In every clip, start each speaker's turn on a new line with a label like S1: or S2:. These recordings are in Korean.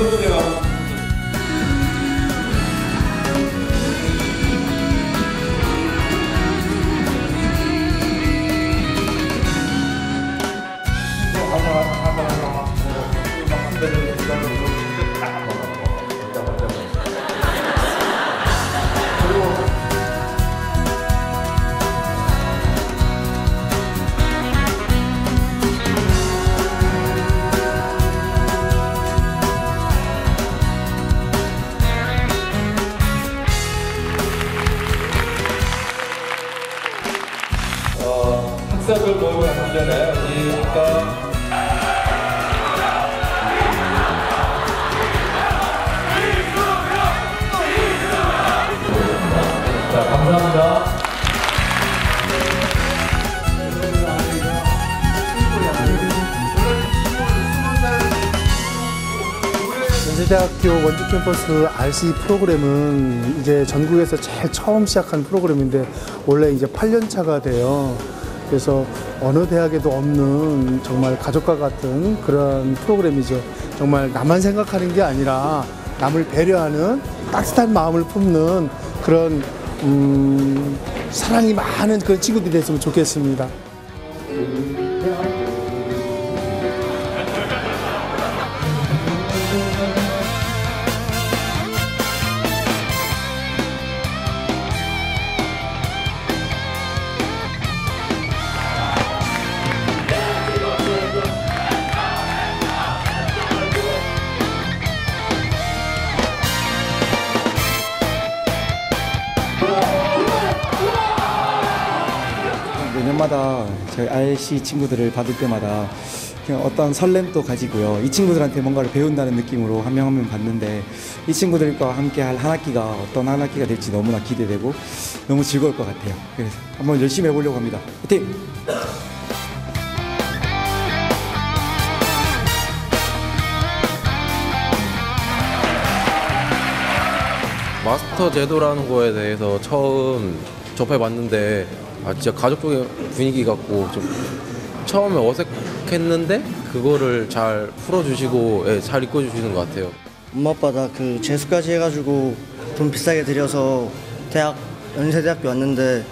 S1: 해보세요. 시작을 뭐 하기 전에 우리가 자, 감사합니다.
S2: 연세대학교 원주 캠퍼스 RC 프로그램은 이제 전국에서 제일 처음 시작한 프로그램인데 원래 이제 8년 차가 돼요. 그래서 어느 대학에도 없는 정말 가족과 같은 그런 프로그램이죠. 정말 나만 생각하는 게 아니라 남을 배려하는 따뜻한 마음을 품는 그런 음, 사랑이 많은 그런 친구들이 됐으면 좋겠습니다.
S3: 매년마다 저희 RC 친구들을 받을 때마다 그냥 어떤 설렘도 가지고요. 이 친구들한테 뭔가를 배운다는 느낌으로 한 명 한명 받는데 이 친구들과 함께 할 한 학기가 어떤 한 학기가 될지 너무나 기대되고 너무 즐거울 것 같아요. 그래서 한번 열심히 해보려고 합니다. 화이팅!
S4: 마스터 제도라는 거에 대해서 처음 접해봤는데 아 진짜 가족적인 분위기 같고 좀 처음에 어색했는데 그거를 잘 풀어주시고 예, 잘 이끌어주시는 것 같아요.
S5: 엄마 아빠 다그 재수까지 해가지고 돈 비싸게 들여서 대학 연세대학교 왔는데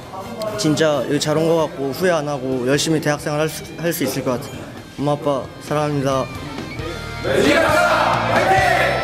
S5: 진짜 여기 잘 온 것 같고 후회 안 하고 열심히 대학생활 할 수, 할 수 있을 것 같아요. 엄마 아빠 사랑합니다.
S1: 가자! 화이팅!